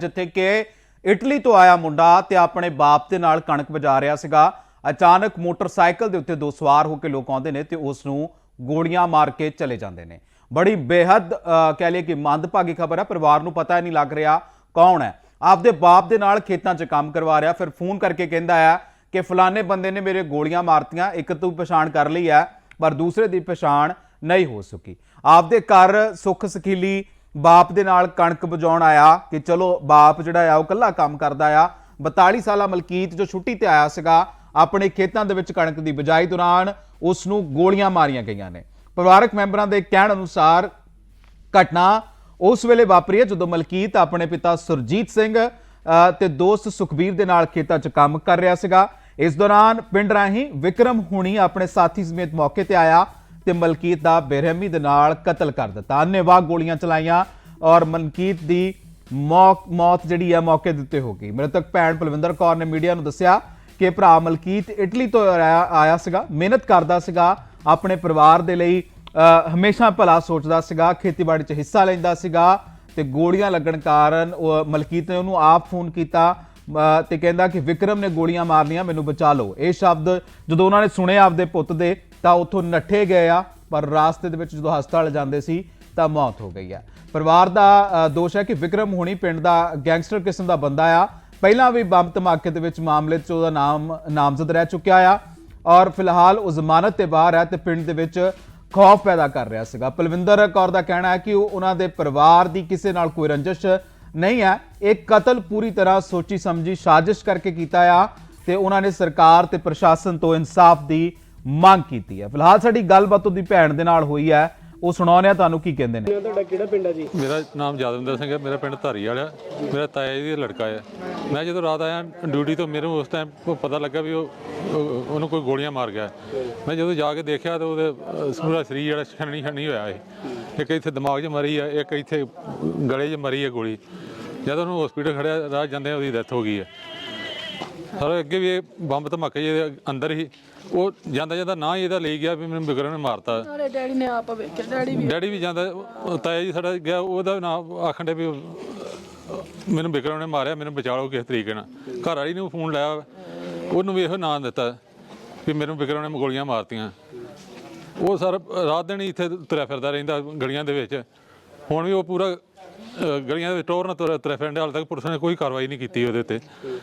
ਜਿੱਥੇ ਕਿ ਇਟਲੀ ਤੋਂ ਆਇਆ ਮੁੰਡਾ ਤੇ ਆਪਣੇ ਬਾਪ ਦੇ ਨਾਲ ਕਣਕ ਵਜਾ ਰਿਹਾ ਸੀਗਾ। ਅਚਾਨਕ ਮੋਟਰਸਾਈਕਲ ਦੇ ਉੱਤੇ ਦੋ ਸਵਾਰ ਹੋ ਕੇ ਲੋਕ ਆਉਂਦੇ ਨੇ ਤੇ ਉਸ ਨੂੰ ਗੋਲੀਆਂ ਮਾਰ ਕੇ ਚਲੇ ਜਾਂਦੇ ਨੇ। ਬੜੀ ਬੇਹੱਦ ਕਹਿ ਲਈਏ ਕਿ ਮੰਦਭਾਗੀ ਖਬਰ ਹੈ ਪਰਿਵਾਰ ਨੂੰ ਪਤਾ ਹੀ ਨਹੀਂ ਲੱਗ ਰਿਹਾ ਕੌਣ ਹੈ। ਆਪਦੇ ਬਾਪ ਦੇ ਨਾਲ ਖੇਤਾਂ 'ਚ ਕੰਮ ਕਰਵਾ ਰਿਹਾ, ਫਿਰ ਫੋਨ ਕਰਕੇ ਕਹਿੰਦਾ ਆ ਕਿ ਫਲਾਣੇ ਬੰਦੇ ਨੇ ਮੇਰੇ ਗੋਲੀਆਂ ਮਾਰਤੀਆਂ, ਇੱਕ ਤੂੰ ਪਛਾਣ ਕਰ ਲਈ ਹੈ, ਪਰ ਦੂਸਰੇ ਦੀ ਪਛਾਣ ਨਹੀਂ ਹੋ ਸਕੀ। ਆਪਦੇ ਘਰ ਸੁੱਖ ਸਖੀਲੀ ਬਾਪ ਦੇ ਨਾਲ ਕਣਕ ਵਜਾਉਣ ਆਇਆ ਕਿ ਚਲੋ ਬਾਪ ਜਿਹੜਾ ਆ ਉਹ ਕੱਲਾ ਕੰਮ ਕਰਦਾ ਆ। 42 ਸਾਲਾ ਮਲਕੀਤ ਜੋ ਛੁੱਟੀ ਤੇ ਆਇਆ ਸੀਗਾ ਆਪਣੇ ਖੇਤਾਂ ਦੇ ਵਿੱਚ ਕਣਕ ਦੀ ਬਿਜਾਈ ਦੌਰਾਨ ਉਸ ਨੂੰ ਗੋਲੀਆਂ ਮਾਰੀਆਂ ਗਈਆਂ ਨੇ। ਪਰਿਵਾਰਕ ਮੈਂਬਰਾਂ ਦੇ ਕਹਿਣ ਅਨੁਸਾਰ ਘਟਨਾ ਉਸ ਵੇਲੇ ਵਾਪਰੀ ਹੈ ਜਦੋਂ ਮਲਕੀਤ ਆਪਣੇ ਪਿਤਾ ਸੁਰਜੀਤ ਸਿੰਘ ਅ, ਤੇ ਦੋਸਤ ਸੁਖਬੀਰ ਦੇ ਨਾਲ ਖੇਤਾਂ 'ਚ ਕੰਮ ਕਰ ਰਿਹਾ ਸੀਗਾ। ਇਸ ਦੌਰਾਨ ਪਿੰਡ ਰਾਹੀਂ ਵਿਕਰਮ ਹੁਣੀ ਆਪਣੇ ਸਾਥੀ ਸਮੇਤ ਮੌਕੇ ਤੇ ਆਇਆ। ਤੇ ਮਲਕੀਤ ਦਾ ਬੇਰਹਿਮੀ ਦੇ ਨਾਲ ਕਤਲ ਕਰ ਦਿੱਤਾ। ਅੰਨੇਵਾਹ ਗੋਲੀਆਂ ਚਲਾਈਆਂ ਔਰ ਮਲਕੀਤ ਦੀ ਮੌਤ ਜਿਹੜੀ ਹੈ ਮੌਕੇ ਦੇ ਉੱਤੇ ਹੋ ਗਈ। ਮ੍ਰਿਤਕ ਭੈਣ ਪਲਵਿੰਦਰ ਕੌਰ ਨੇ ਮੀਡੀਆ ਨੂੰ ਦੱਸਿਆ ਕਿ ਭਰਾ ਮਲਕੀਤ ਇਟਲੀ ਤੋਂ ਆਇਆ ਆਇਆ ਸੀਗਾ ਮਿਹਨਤ ਕਰਦਾ ਸੀਗਾ ਆਪਣੇ ਪਰਿਵਾਰ ਦੇ ਲਈ ਹਮੇਸ਼ਾ ਭਲਾ ਸੋਚਦਾ ਸੀਗਾ ਖੇਤੀਬਾੜੀ 'ਚ ਹਿੱਸਾ ਲੈਂਦਾ ਸੀਗਾ ਤੇ ਗੋਲੀਆਂ ਲੱਗਣ ਕਾਰਨ ਮਲਕੀਤ ਨੇ ਉਹਨੂੰ ਆਪ ਫੋਨ ਕੀਤਾ ਅ, ਤੇ ਕਹਿੰਦਾ ਕਿ ਵਿਕਰਮ ਨੇ ਗੋਲੀਆਂ ਮਾਰਨੀਆਂ ਮੈਨੂੰ ਬਚਾ ਲਓ। ਇਹ ਸ਼ਬਦ ਜਦੋਂ ਉਹਨਾਂ ਨੇ ਸੁਣੇ ਆਪਦੇ ਪੁੱਤ ਦੇ ਤਾਂ ਉੱਥੋਂ ਨੱਠੇ ਗਏ ਆ, ਪਰ ਰਾਸਤੇ ਦੇ ਵਿੱਚ ਜਦੋਂ ਹਸਪਤਾਲ ਜਾਂਦੇ ਸੀ, ਤਾਂ ਮੌਤ ਹੋ ਗਈ ਆ। ਪਰਿਵਾਰ ਦਾ ਦੋਸ਼ ਹੈ ਕਿ ਵਿਕਰਮ ਹੋਣੀ ਪਿੰਡ ਦਾ ਗੈਂਗਸਟਰ ਕਿਸਮ ਦਾ ਬੰਦਾ ਆ। ਪਹਿਲਾਂ ਵੀ ਬੰਬ ਧਮਾਕੇ ਦੇ ਵਿੱਚ ਮਾਮਲੇ 'ਚ ਉਹਦਾ ਨਾਮ, ਨਾਮਜ਼ਦ ਰਹਿ ਚੁੱਕਿਆ ਆ ਔਰ ਫਿਲਹਾਲ ਉਹ ਜ਼ਮਾਨਤ ਤੇ ਬਾਹਰ ਹੈ ਤੇ ਪਿੰਡ ਦੇ ਵਿੱਚ ਖੌਫ ਪੈਦਾ ਕਰ ਰਿਹਾ ਸੀਗਾ। ਪਲਵਿੰਦਰ ਕੌਰ ਦਾ ਕਹਿਣਾ ਹੈ ਕਿ ਉਹ ਉਹਨਾਂ ਦੇ ਪਰਿਵਾਰ ਦੀ ਕਿਸੇ ਨਾਲ ਕੋਈ ਰੰਜਿਸ਼ ਨਹੀਂ ਹੈ। ਇਹ ਕਤਲ ਪੂਰੀ ਤਰ੍ਹਾਂ ਸੋਚੀ ਸਮਝੀ ਸਾਜ਼ਿਸ਼ ਕਰਕੇ ਕੀਤਾ ਆ ਤੇ ਉਹਨਾਂ ਨੇ ਸਰਕਾਰ ਤੇ ਪ੍ਰਸ਼ਾਸਨ ਤੋਂ ਇਨਸਾਫ ਦੀ ਮੰਗ ਕੀਤੀ ਹੈ। ਫਿਲਹਾਲ ਸਾਡੀ ਗੱਲਬਾਤ ਉਹਦੀ ਭੈਣ ਦੇ ਨਾਲ ਹੋਈ ਹੈ। ਉਹ ਸੁਣਾਉਂਦੇ ਆ ਤੁਹਾਨੂੰ ਕੀ ਕਹਿੰਦੇ ਨੇ? ਤੁਹਾਡਾ ਕਿਹੜਾ ਪਿੰਡ ਹੈ ਜੀ? ਮੇਰਾ ਨਾਮ ਯਾਦਵਿੰਦਰ ਸਿੰਘ ਹੈ। ਮੇਰਾ ਪਿੰਡ ਧਾਰੀ ਵਾਲਾ। ਮੇਰਾ ਤਾਇਆ ਜੀ ਦਾ ਲੜਕਾ ਹੈ। ਮੈਂ ਜਦੋਂ ਰਾਤ ਆਇਆ ਡਿਊਟੀ ਤੋਂ ਮੈਨੂੰ ਉਸ ਟਾਈਮ ਪਤਾ ਲੱਗਾ ਵੀ ਉਹ ਉਹ- ਉਹਨੂੰ ਕੋਈ ਗੋਲੀਆਂ ਮਾਰ ਗਿਆ। ਮੈਂ ਜਦੋਂ ਜਾ ਕੇ ਦੇਖਿਆ ਤਾਂ ਉਹਦੇ ਪੂਰਾ ਸਰੀਰ ਜਿਹੜਾ ਛਣਨੀ ਛਣਨੀ ਹੋਇਆ ਹੈ ਇੱਕ ਇੱਥੇ ਦਿਮਾਗ 'ਚ ਮਰੀ ਹੈ ਇੱਕ ਇੱਥੇ ਗਲੇ 'ਚ ਮਰੀ ਹੈ ਗੋਲੀ। ਜਦੋਂ ਉਹਨੂੰ ਹਸਪੀਟਲ ਖੜਿਆ ਰਾਹ ਜਾਂਦੇ ਉਹਦੀ ਡੈਥ ਹੋ ਗਈ ਹੈ। ਸਰ ਅੱਗੇ ਵੀ ਇਹ ਬੰਬ ਧਮਾਕੇ ਜਿਹੇ ਅੰਦਰ ਹੀ ਉਹ ਜਾਂਦਾ ਜਾਂਦਾ ਨਾ ਹੀ ਇਹਦਾ ਲਈ ਗਿਆ ਵੀ ਮੈਨੂੰ ਬਿਗਰਨ ਨੇ ਮਾਰਤਾ। ਡੈਡੀ ਨੇ ਆਪ ਵੇਖਿਆ ਡੈਡੀ ਵੀ ਡੈਡੀ ਵੀ ਜਾਂਦਾ ਉਹ ਤਾਇਆ ਜੀ ਸਾਡਾ ਗਿਆ ਉਹਦਾ ਨਾਮ ਆਖਣ ਦੇ ਵੀ ਮੈਨੂੰ ਵਿਕਰਮ ਨੇ ਮਾਰਿਆ ਮੈਨੂੰ ਬਚਾ ਲਓ ਕਿਸੇ ਤਰੀਕੇ ਨਾਲ। ਘਰ ਵਾਲੀ ਨੂੰ ਫੋਨ ਲਾਇਆ ਉਹਨੂੰ ਵੀ ਇਹੋ ਨਾਂ ਦਿੱਤਾ ਵੀ ਮੈਨੂੰ ਵਿਕਰਮ ਨੇ ਗੋਲੀਆਂ ਮਾਰਤੀਆਂ। ਉਹ ਸਰ ਰਾਤ ਦਿਨ ਹੀ ਇੱਥੇ ਤੁਰਿਆ ਫਿਰਦਾ ਰਹਿੰਦਾ ਗਲੀਆਂ ਦੇ ਵਿੱਚ। ਹੁਣ ਵੀ ਉਹ ਪੂਰਾ ਗਲੀਆਂ ਦੇ ਵਿੱਚ ਟੋਰ ਨਾਲ ਤੁਰਿਆ ਤੁਰਿਆ ਫਿਰਦਾ ਹਾਲ ਤੱਕ ਪੁਲਿਸ ਨੇ ਕੋਈ ਕਾਰਵਾਈ ਨਹੀਂ ਕੀਤੀ ਉਹਦੇ ਉੱਤੇ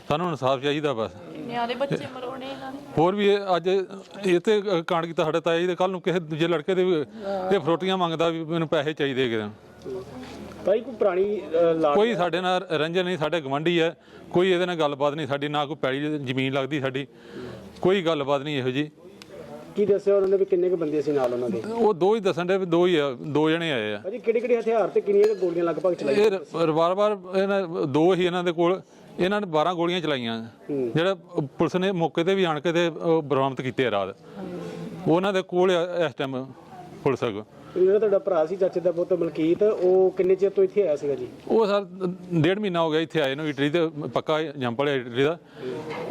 ਸਾਨੂੰ ਇਨਸਾਫ ਚਾਹੀਦਾ ਬਸ। ਨਿਆਣੇ ਬੱਚੇ ਮਰੋਣੇ ਇਹਨਾਂ ਨੇ ਹੋਰ ਵੀ ਇਹ ਅੱਜ ਇਹ ਤੇ ਕਾਂਡ ਕੀਤਾ ਸਾਡੇ ਤਾਇਆ ਜੀ ਦੇ ਕੱਲ ਨੂੰ ਕਿਸੇ ਦੂਜੇ ਲੜਕੇ ਦੇ ਵੀ ਇਹ ਫਰੋਟੀਆਂ ਮੰਗਦਾ ਵੀ ਮੈਨੂੰ ਪੈਸੇ ਚਾਹੀਦੇ ਹੈਗੇ ਭਾਈ ਕੋਈ ਪੁਰਾਣੀ ਕੋਈ ਸਾਡੇ ਨਾਲ ਰੰਜਨ ਨਹੀਂ ਸਾਡੇ ਗਵੰਡੀ ਹੈ। ਕੋਈ ਇਹਦੇ ਨਾਲ ਗੱਲਬਾਤ ਨਹੀਂ ਸਾਡੀ ਨਾ ਕੋਈ ਪੈਲੀ ਜ਼ਮੀਨ ਲੱਗਦੀ ਸਾਡੀ। ਕੋਈ ਗੱਲਬਾਤ ਨਹੀਂ ਇਹੋ ਜੀ। ਕੀ ਦੱਸਿਆ ਉਹਨਾਂ ਨੇ ਵੀ ਕਿੰਨੇ ਕੁ ਬੰਦੇ ਸੀ ਨਾਲ ਉਹਨਾਂ ਦੇ? ਉਹ ਦੋ ਹੀ ਦੱਸਣ ਦੇ ਵੀ ਦੋ ਹੀ ਆ ਦੋ ਜਣੇ ਆਏ ਆ। ਭਾਜੀ ਕਿਹੜੇ ਕਿਹੜੇ ਹਥਿਆਰ ਤੇ ਕਿੰਨੀਆਂ ਕੁ ਗੋਲੀਆਂ ਲਗਭਗ ਚਲਾਈਆਂ? ਇਹ ਵਾਰ-ਵਾਰ ਇਹਨਾਂ ਦੋ ਹੀ ਇਹਨਾਂ ਦੇ ਕੋਲ ਇਹਨਾਂ ਨੇ 12 ਗੋਲੀਆਂ ਚਲਾਈਆਂ। ਜਿਹੜਾ ਪੁਲਿਸ ਨੇ ਮੌਕੇ ਤੇ ਵੀ ਆਣ ਕੇ ਤੇ ਉਹ ਬਰਾਮਦ ਕੀਤੇ ਆ ਰਾਤ। ਉਹਨਾਂ ਦੇ ਕੋਲ ਆ ਇਸ ਟਾਈਮ ਪੁਲਿਸ ਕੋਲ ਜਿਹੜਾ ਤੁਹਾਡਾ ਭਰਾ ਸੀ ਚਾਚੇ ਦਾ ਪੁੱਤ ਮਲਕੀਤ ਉਹ ਕਿੰਨੇ ਚਿਰ ਤੋਂ ਇੱਥੇ ਆਇਆ ਸੀਗਾ ਜੀ? ਉਹ ਸਰ ਡੇਢ ਮਹੀਨਾ ਹੋ ਗਿਆ ਇੱਥੇ ਆਏ ਨੂੰ ਇਟਲੀ ਤੇ ਪੱਕਾ ਜੰਪਲ ਇਟਲੀ ਦਾ।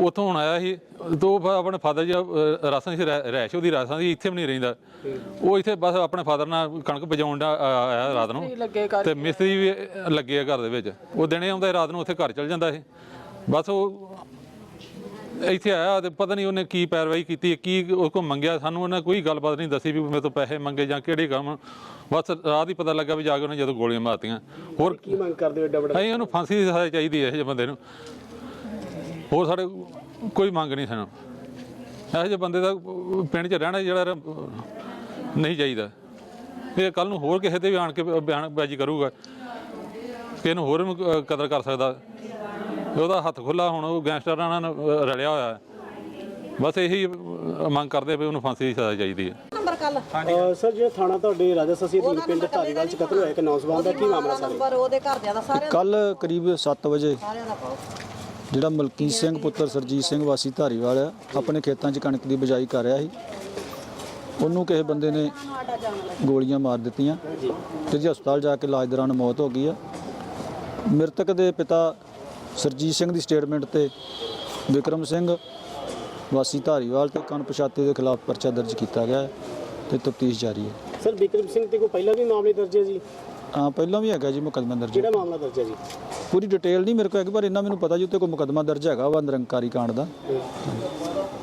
ਉੱਥੋਂ ਹੁਣ ਆਇਆ ਸੀ ਤੋਂ ਆਪਣੇ ਫਾਦਰ ਜੀ ਅਹ, ਰਾਸਾਂ ਸੀ ਰਹਿ- ਰਹਿਸ਼ ਉਹਦੀ ਰਾਸਾਂ ਦੀ ਇੱਥੇ ਵੀ ਨਹੀਂ ਰਹਿੰਦਾ। ਉਹ ਇੱਥੇ ਬਸ ਆਪਣੇ ਫਾਦਰ ਨਾਲ ਕਣਕ ਦਾ ਆਇਆ ਰਾਤ ਨੂੰ। ਤੇ ਮਿਸਤਰੀ ਵੀ ਲੱਗੇ ਆ ਘਰ ਦੇ ਵਿੱਚ। ਉਹ ਦਿਨੇ ਆਉਂਦਾ ਰਾਤ ਨੂੰ ਉੱਥੇ ਘਰ ਚਲ ਜਾਂਦਾ ਸੀ। ਬਸ ਉਹ ਇੱਥੇ ਆਇਆ ਤੇ ਪਤਾ ਨਹੀਂ ਉਹਨੇ ਕੀ ਪੈਰਵਾਈ ਕੀਤੀ ਕੀ ਉਹ ਕੋ ਮੰਗਿਆ ਸਾਨੂੰ ਉਹਨੇ ਕੋਈ ਗੱਲਬਾਤ ਨਹੀਂ ਦੱਸੀ ਵੀ ਮੇਰੇ ਤੋਂ ਪੈਸੇ ਮੰਗੇ ਜਾਂ ਕਿਹੜੇ ਕੰਮ। ਬਸ ਰਾਤ ਹੀ ਪਤਾ ਲੱਗਾ ਵੀ ਜਾ ਕੇ ਉਹਨੇ ਜਦੋਂ ਗੋਲੀਆਂ ਮਾਰਤੀਆਂ। ਹੋਰ ਕੀ ਮੰਗ ਕਰਦੇ ਹੋ ਏਡਾ ਵੱਡਾ? ਅਸੀਂ ਉਹਨੂੰ ਫਾਂਸੀ ਦੀ ਸਜ਼ਾ ਚਾਹੀਦੀ ਹੈ ਇਹ ਜਿਹੇ ਬੰਦੇ ਨੂੰ। ਹੋਰ ਸਾਡੇ ਕੋਈ ਮੰਗ ਨਹੀਂ ਸਾਨੂੰ। ਇਹੋ ਜਿਹੇ ਬੰਦੇ ਦਾ ਪਿੰਡ 'ਚ ਰਹਿਣਾ ਜਿਹੜਾ ਨਹੀਂ ਚਾਹੀਦਾ। ਇਹ ਕੱਲ ਨੂੰ ਹੋਰ ਕਿਸੇ ਤੇ ਵੀ ਆਣ ਕੇ ਬਿਆਨਬਾਜ਼ੀ ਕਰੂਗਾ। ਕਿ ਇਹਨੂੰ ਹੋਰ ਕਦਰ ਕਰ ਸਕਦਾ। ਉਹਦਾ ਹੱਥ ਖੁੱਲਾ ਹੁਣ ਉਹ ਗੈਂਗਸਟਰਾਂ ਨਾਲ ਰਲਿਆ ਹੋਇਆ ਹੈ। ਬਸ ਇਹੀ ਮੰਗ ਕਰਦੇ ਵੀ ਉਹਨੂੰ ਫਾਂਸੀ ਦੀ ਸਜ਼ਾ ਚਾਹੀਦੀ ਹੈ। ਅਹ, ਸਰ ਜਿਹੜਾ ਥਾਣਾ ਤੁਹਾਡੇ ਰਾਜਾ ਸਸੀ ਅਧੀਨ ਪਿੰਡ ਧਾਰੀਵਾਲ ਚ ਕਤਲ ਹੋਇਆ ਇੱਕ ਨੌਜਵਾਨ ਦਾ ਕੀ ਮਾਮਲਾ ਸਰ ਨੰਬਰ ਉਹਦੇ ਘਰਦਿਆਂ ਦਾ ਸਾਰੇ ਕੱਲ ਕਰੀਬ 7 ਵਜੇ ਸਾਰਿਆਂ ਦਾ ਪਾਓ। ਜਿਹੜਾ ਮਲਕੀਤ ਸਿੰਘ ਪੁੱਤਰ ਸਰਜੀਤ ਸਿੰਘ ਵਾਸੀ ਧਾਰੀਵਾਲ ਆ ਆਪਣੇ ਖੇਤਾਂ 'ਚ ਕਣਕ ਦੀ ਬਿਜਾਈ ਕਰ ਰਿਹਾ ਸੀ। ਉਹਨੂੰ ਕਿਸੇ ਬੰਦੇ ਨੇ ਗੋਲੀਆਂ ਮਾਰ ਦਿੱਤੀਆਂ ਤੇ ਜੀ ਹਸਪਤਾਲ ਜਾ ਕੇ ਇਲਾਜ ਦੌਰਾਨ ਮੌਤ ਹੋ ਗਈ ਆ ਮ੍ਰਿਤਕ ਦੇ ਪਿਤਾ ਸਰਜੀਤ ਸਿੰਘ ਦੀ ਸਟੇਟਮੈਂਟ ਤੇ ਵਿਕਰਮ ਸਿੰਘ ਵਾਸੀ ਧਾਰੀਵਾਲ ਤੇ ਕਣਪਛਾਤੇ ਦੇ ਖਿਲਾਫ ਪਰਚਾ ਦਰਜ ਕੀਤਾ ਗਿਆ ਹੈ ਤੇ ਤਫਤੀਸ਼ ਜਾਰੀ ਹੈ। ਸਰ ਵਿਕਰਮ ਸਿੰਘ ਤੇ ਕੋਈ ਪਹਿਲਾਂ ਵੀ ਮਾਮਲੇ ਦਰਜ ਹੈ ਜੀ? ਹਾਂ ਪਹਿਲਾਂ ਵੀ ਹੈਗਾ ਜੀ ਮੁਕੱਦਮਾ ਦਰਜ ਕਿਹੜਾ ਮਾਮਲਾ ਦਰਜ ਹੈ ਜੀ? ਪੂਰੀ ਡਿਟੇਲ ਨਹੀਂ ਮੇਰੇ ਕੋਲ ਹੈਗੀ ਪਰ ਇੰਨਾ ਮੈਨੂੰ ਪਤਾ ਜੀ ਉੱਤੇ ਕੋਈ ਮੁਕੱਦਮਾ ਦਰਜ ਹੈਗਾ ਵਾ ਨਿਰੰਕਾਰੀ ਕਾਂਡ ਦਾ।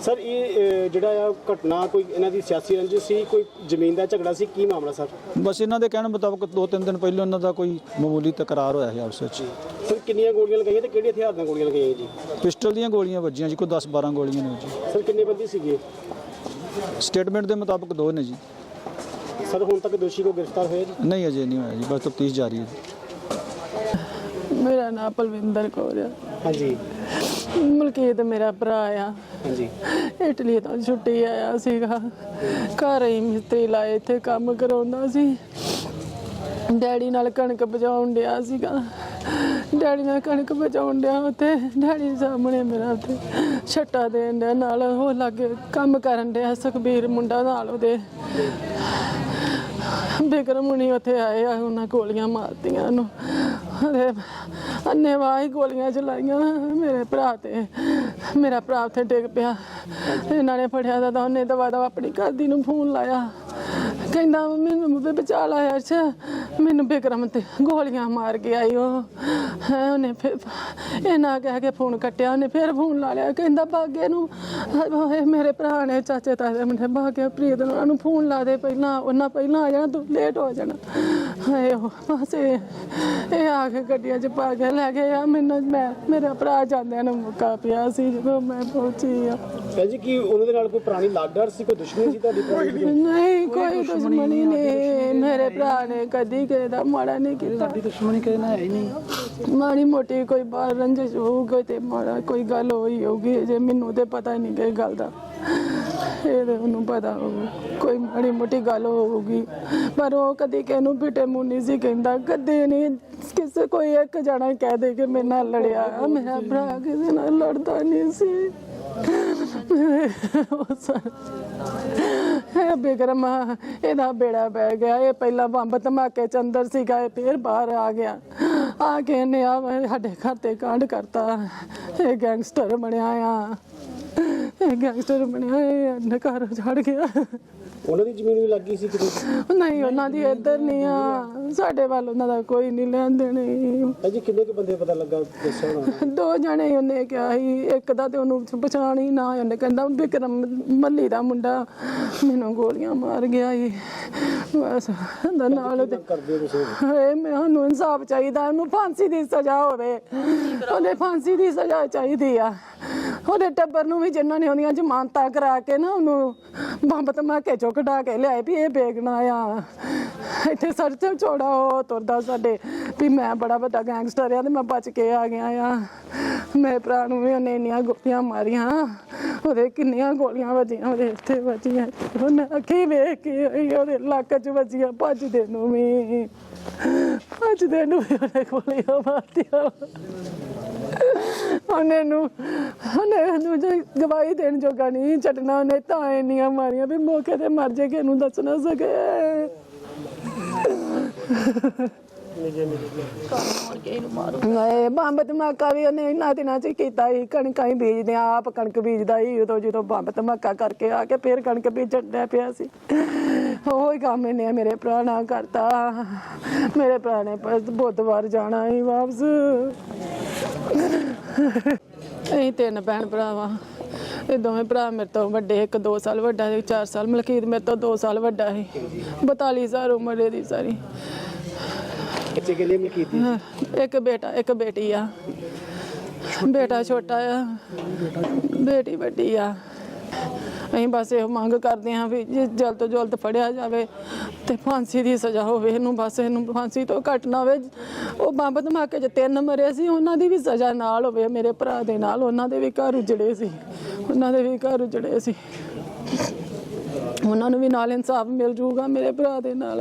ਸਰ ਇਹ ਜਿਹੜਾ ਆ ਘਟਨਾ ਕੋਈ ਇਹਨਾਂ ਦੀ ਸਿਆਸੀ ਰੰਜਿਸ਼ ਸੀ ਕੋਈ ਜ਼ਮੀਨ ਦਾ ਝਗੜਾ ਸੀ ਕੀ ਮਾਮਲਾ ਸਰ? ਬਸ ਇਹਨਾਂ ਦੇ ਕਹਿਣ ਮੁਤਾਬਕ ਦੋ ਤਿੰਨ ਦਿਨ ਪਹਿਲਾਂ ਇਹਨਾਂ ਦਾ ਕੋਈ ਮਾਮੂਲੀ ਤਕਰਾਰ ਹੋਇਆ ਸੀ ਆਪਸ ਵਿੱਚ। ਸਰ ਕਿੰਨੀਆਂ ਗੋਲੀਆਂ ਲਗਾਈਆਂ ਤੇ ਕਿਹੜੇ ਹਥਿਆਰ ਨਾਲ ਗੋਲੀਆਂ ਲਗਾਈਆਂ ਜੀ? ਪਿਸਟਲ ਦੀਆਂ ਗੋਲੀਆਂ ਵੱਜੀਆਂ ਜੀ ਕੋਈ 10 12 ਗੋਲੀਆਂ ਨੇ ਜੀ। ਸਰ ਕਿੰਨੇ ਬੰਦੀ ਸੀਗੇ? ਸਟੇਟਮੈਂਟ ਦੇ ਮੁਤਾਬਕ ਦੋ ਨੇ ਜੀ। ਸਰ ਹੁਣ ਤੱਕ ਦੋਸ਼ੀ ਕੋ ਗ੍ਰਿਫਤਾਰ ਹੋਇਆ ਜੀ? ਨਹੀਂ ਅਜੇ ਨਹੀਂ ਹੋਇਆ ਜੀ ਬਸ ਤਫਤੀਸ਼ ਜਾਰੀ ਹੈ ਜੀ। ਮੇਰਾ ਨਾਮ ਪਲਵਿੰਦਰ ਕੌਰ ਆ। ਹਾਂਜੀ। ਮਲਕੀਤ ਮੇਰਾ ਭਰਾ ਆ। ਹਾਂਜੀ। ਇਟਲੀ ਤੋਂ ਛੁੱਟੀ ਆਇਆ ਸੀਗਾ। ਘਰ ਹੀ ਮਿਸਤਰੀ ਲਾਏ, ਇੱਥੇ ਕੰਮ ਕਰਾਉਂਦਾ ਸੀ। ਡੈਡੀ ਨਾਲ ਕਣਕ ਬਜਾਉਣ ਡਿਆ ਸੀਗਾ। ਡੈਡੀ ਨਾਲ ਕਣਕ ਬਜਾਉਣ ਡਿਆ ਉੱਥੇ। ਡੈਡੀ ਸਾਹਮਣੇ ਮੇਰਾ ਉੱਥੇ ਛੱਟਾ ਦੇਣ ਡਿਆ, ਨਾਲ ਉਹ ਲਾਗੇ ਕੰਮ ਕਰਨ ਡਿਆ ਸੁਖਬੀਰ ਮੁੰਡਾ ਨਾਲ ਉਹਦੇ। ਬਿਕਰਮ ਹੁਣੀ ਉੱਥੇ ਆਏ ਆ, ਉਹਨਾਂ ਗੋਲੀਆਂ ਮਾਰਤੀਆਂ ਉਹਨੂੰ। ਅਰੇ ਅੰਨੇ ਵਾਹੀ ਗੋਲੀਆਂ ਚਲਾਈਆਂ ਮੇਰੇ ਭਰਾ ਤੇ। ਮੇਰਾ ਭਰਾ ਉੱਥੇ ਡਿੱਗ ਪਿਆ। ਇਹਨਾਂ ਨੇ ਫੜਿਆ ਤਾਂ ਉਹਨੇ ਦਵਾ ਦਵਾ ਆਪਣੀ ਘਰਦੀ ਨੂੰ ਫੋਨ ਲਾਇਆ। ਕਹਿੰਦਾ ਮੈਨੂੰ ਵੀ ਬਚਾ ਲਾਇਆ ਅੱਛਾ ਮੈਨੂੰ ਬਿਕਰਮ ਤੇ ਗੋਲੀਆਂ ਮਾਰ ਕੇ ਆਈ ਉਹ ਹੈਂ, ਉਹਨੇ ਫਿਰ ਇਹਨਾਂ ਕਹਿ ਕੇ ਫੋਨ ਕੱਟਿਆ, ਉਹਨੇ ਫਿਰ ਫੋਨ ਲਾ ਲਿਆ। ਕਹਿੰਦਾ, ਬਾਗੇ ਨੂੰ, ਹਾਏ, ਮੇਰੇ ਭਰਾ ਨੇ ਚਾਚੇ ਤਾਏ ਦੇ ਮੁੰਡੇ ਬਾਗੇ, ਪ੍ਰੀਤ ਨੂੰ ਉਹਨਾਂ ਨੂੰ ਫੋਨ ਲਾ ਦੇ ਪਹਿਲਾਂ। ਉਹਨਾਂ ਪਹਿਲਾਂ ਆ ਜਾਣਾ, ਤੂੰ ਲੇਟ ਹੋ ਜਾਣਾ। ਹਾਏ ਉਹ ਬਸ ਇਹ ਇਹ ਆ ਕੇ ਗੱਡੀਆਂ 'ਚ ਪਾ ਕੇ ਲੈ ਗਏ ਆ। ਮੈਨੂੰ ਮੈਂ ਮੇਰਾ ਭਰਾ ਜਾਂਦਿਆਂ ਨੂੰ ਮੁੱਕਾ ਪਿਆ ਸੀ ਜਦੋਂ ਮੈਂ ਪਹੁੰਚੀ ਆ। ਭੈਣ ਜੀ ਕੀ ਉਹਨਾਂ ਦੇ ਨਾਲ ਕੋਈ ਪੁਰਾਣੀ ਲਾਗਡਰ ਸੀ ਕੋਈ ਦੁਸ਼ਮਣੀ ਸੀ ਤੁਹਾਡੀ ਪੁਰਾਣੀ ਦੀ? ਨਹੀਂ ਕੋਈ? ਦੁਸ਼ਮਣੀ ਨਹੀਂ ਮੇਰੇ ਭਰਾ ਨੇ ਕਦੀ ਕਿਸੇ ਦਾ ਮਾੜਾ ਨਹੀਂ ਕੀਤਾ। ਸਾਡੀ ਦੁਸ਼ਮਣੀ ਕਿਸੇ ਨਾਲ ਹੈ ਹੀ ਨਹੀਂ। ਮਾੜੀ ਮੋਟੀ ਕੋਈ ਬਾਹਰ ਰੰਜਿਸ਼ ਹੋਊਗੀ ਤੇ ਮਾੜਾ ਕੋਈ ਗੱਲ ਹੋਈ ਹੋਊਗੀ ਜੇ ਮੈਨੂੰ ਤੇ ਪਤਾ ਨਹੀਂ ਕਿ ਗੱਲ ਦਾ। ਇਹ ਤੇ ਉਹਨੂੰ ਪਤਾ ਹੋਊ ਕੋਈ ਮਾੜੀ ਮੋਟੀ ਗੱਲ ਹੋਊਗੀ। ਪਰ ਉਹ ਕਦੀ ਕਿਸੇ ਨੂੰ ਬਿਟੇ ਮੂੰਹ ਨਹੀਂ ਸੀ ਕਹਿੰਦਾ ਕਦੇ ਨਹੀਂ ਕਿਸੇ ਕੋਈ ਇੱਕ ਜਣਾ ਹੀ ਕਹਿ ਦੇ ਕਿ ਮੇਰੇ ਨਾਲ ਲੜਿਆ ਮੇਰਾ ਭਰਾ ਕਿਸੇ ਨਾਲ ਲੜਦਾ ਨਹੀਂ ਸੀ। ਇਹ ਬਿਕਰਮ ਇਹਦਾ ਬੇੜਾ ਬਹਿ ਗਿਆ। ਇਹ ਪਹਿਲਾਂ ਬੰਬ ਧਮਾਕੇ ਚ ਅੰਦਰ ਸੀਗਾ ਇਹ ਫੇਰ ਬਾਹਰ ਆ ਗਿਆ। ਆ ਕੇ ਇਹਨੇ ਆ ਸਾਡੇ ਘਰ ਤੇ ਕਾਂਡ ਕਰਤਾ। ਇਹ ਗੈਂਗਸਟਰ ਬਣਿਆ ਆ। ਇਹ ਗੈਂਗਸਟਰ ਬਣਿਆ ਇਹ ਅੰਨ ਘਰ ਛੱਡ ਗਿਆ। ਉਹਨਾਂ ਦੀ ਜ਼ਮੀਨ ਵੀ ਲੱਗੀ ਸੀ ਕਿਤੇ? ਨਹੀਂ ਉਹਨਾਂ ਦੀ ਇੱਧਰ ਨਹੀਂ ਆ। ਸਾਡੇ ਵੱਲ ਉਹਨਾਂ ਦਾ ਕੋਈ ਨਹੀਂ ਲੈਣ ਦੇਣੀ। ਭੈਣ ਜੀ ਕਿੰਨੇ ਕੁ ਬੰਦੇ ਪਤਾ ਲੱਗਾ ਦੱਸਿਆ ਹੋਣਾ? ਦੋ ਜਣੇ ਉਹਨੇ ਕਿਹਾ ਸੀ ਇੱਕ ਦਾ ਤੇ ਉਹਨੂੰ ਪਛਾਣ ਹੀ ਨਾ ਉਹਨੇ ਕਹਿੰਦਾ ਵਿਕਰਮ ਮੱਲੀ ਦਾ ਮੁੰਡਾ ਮੈਨੂੰ ਗੋਲੀਆਂ ਮਾਰ ਗਿਆ ਈ ਬਸ ਦਾ ਨਾਲ ਤੇ ਕਰਦੇ ਹੋ ਤੁਸੀਂ? ਹਾਏ ਮੈਂ ਉਹਨੂੰ ਇਨਸਾਫ ਚਾਹੀਦਾ ਉਹਨੂੰ ਫਾਂਸੀ ਦੀ ਸਜ਼ਾ ਹੋਵੇ। ਉਹਦੇ ਫਾਂਸੀ ਦੀ ਸਜ਼ਾ ਚਾਹੀਦੀ ਆ। ਉਹਦੇ ਟੱਬਰ ਨੂੰ ਵੀ ਜਿਨ੍ਹਾਂ ਨੇ ਉਹਦੀਆਂ ਜ਼ਮਾਨਤਾਂ ਕਰਾ ਕੇ ਨਾ ਉਹਨੂੰ ਬੰਬ ਧਮਾਕੇ ਚੋਂ ਕਢਾ ਕੇ ਲਿਆਏ ਵੀ ਇਹ ਬੇਗਨਾ ਆ। ਇੱਥੇ ਸਰਚ ਛੋੜਾ ਉਹ ਤੁਰਦਾ ਸਾਡੇ ਵੀ ਮੈਂ ਬੜਾ ਵੱਡਾ ਗੈਂਗਸਟਰ ਆ ਤੇ ਮੈਂ ਬਚ ਕੇ ਆ ਗਿਆ ਆ। ਮੇਰੇ ਭਰਾ ਨੂੰ ਵੀ ਉਹਨੇ ਇੰਨੀਆਂ ਗੋਲੀਆਂ ਮਾਰੀਆਂ। ਉਹਦੇ ਕਿੰਨੀਆਂ ਗੋਲੀਆਂ ਵੱਜੀਆਂ, ਉਹਦੇ ਇੱਥੇ ਵੱਜੀਆਂ। ਉਹਨੇ ਅੱਖੀ ਵੇਖ ਕੇ ਆਈ ਉਹਦੇ ਲੱਕ 'ਚ ਵੱਜੀਆਂ ਭੱਜਦੇ ਨੂੰ ਵੀ। ਭੱਜਦੇ ਨੂੰ ਵੀ ਉਹਦੇ ਗੋਲੀਆਂ ਮਾਰਤੀਆਂ ਉਹਨੇ ਨੂੰ ਉਹਨੇ ਨੂੰ ਜੇ ਗਵਾਹੀ ਦੇਣ ਜੋਗਾ ਨਹੀਂ ਛੱਡਣਾ ਉਹਨੇ ਤਾਂ ਇੰਨੀਆਂ ਮਾਰੀਆਂ ਵੀ ਮੌਕੇ ਤੇ ਮਰ ਜੇ ਕਿ ਇਹਨੂੰ ਦੱਸ ਨਾ ਸਕੇ। ਹਾਏ ਬੰਬ ਧਮਾਕਾ ਵੀ ਉਹਨੇ ਇੰਨਾ ਦਿਨਾਂ ਚ ਕੀਤਾ ਹੀ ਕਣਕਾਂ ਹੀ ਬੀਜਦੇ ਆ, ਆਪ ਕਣਕ ਬੀਜਦਾ ਸੀ ਉਦੋਂ ਜਦੋਂ ਬੰਬ ਧਮਾਕਾ ਕਰਕੇ ਆ ਕੇ ਫੇਰ ਕਣਕ ਬੀਜਣ ਡਿਆ ਪਿਆ ਸੀ। ਉਹ ਹੀ ਕੰਮ ਇਹਨੇ ਮੇਰੇ ਭਰਾ ਨਾਲ ਕਰਤਾ। ਮੇਰੇ ਭਰਾ ਨੇ ਬੁੱਧਵਾਰ ਜਾਣਾ ਸੀ ਵਾਪਸ। ਅਸੀਂ ਤਿੰਨ ਭੈਣ ਭਰਾ ਵਾਂ ਇਹ ਦੋਵੇਂ ਭਰਾ ਮੇਰੇ ਤੋਂ ਵੱਡੇ ਇੱਕ 2 ਸਾਲ ਵੱਡਾ ਇੱਕ 4 ਸਾਲ। ਮਲਕੀਤ ਮੇਰੇ ਤੋਂ 2 ਸਾਲ ਵੱਡਾ ਸੀ। 42 ਸਾਲ ਉਮਰ ਇਹਦੀ ਸਾਰੀ। ਬੱਚੇ ਕਿੰਨੇ ਮਿਲ ਕੀਤੀ ਹਾਂ, ਇੱਕ ਬੇਟਾ ਇੱਕ ਬੇਟੀ ਆ। ਬੇਟਾ ਛੋਟਾ ਆ। ਬੇਟੀ ਵੱਡੀ ਆ। ਅਸੀਂ ਬਸ ਇਹੋ ਮੰਗ ਕਰਦੇ ਹਾਂ ਵੀ ਜੇ ਜਲਦ ਤੋਂ ਜਲਦ ਫੜਿਆ ਜਾਵੇ ਤੇ ਫਾਂਸੀ ਦੀ ਸਜ਼ਾ ਹੋਵੇ, ਇਹਨੂੰ ਬਸ ਇਹਨੂੰ ਫਾਂਸੀ ਤੋਂ ਘੱਟ ਨਾ ਹੋਵੇ। ਉਹ ਬੰਬ ਧਮਾਕੇ 'ਚ ਤਿੰਨ ਮਰੇ ਸੀ, ਉਹਨਾਂ ਦੀ ਵੀ ਸਜ਼ਾ ਨਾਲ ਹੋਵੇ, ਮੇਰੇ ਭਰਾ ਦੇ ਨਾਲ। ਉਹਨਾਂ ਦੇ ਵੀ ਘਰ ਉਜੜੇ ਸੀ, ਉਹਨਾਂ ਦੇ ਵੀ ਘਰ ਉਜੜੇ ਸੀ। ਉਹਨਾਂ ਨੂੰ ਵੀ ਨਾਲ ਇਨਸਾਫ ਮਿਲ ਜੂਗਾ ਮੇਰੇ ਭਰਾ ਦੇ ਨਾਲ।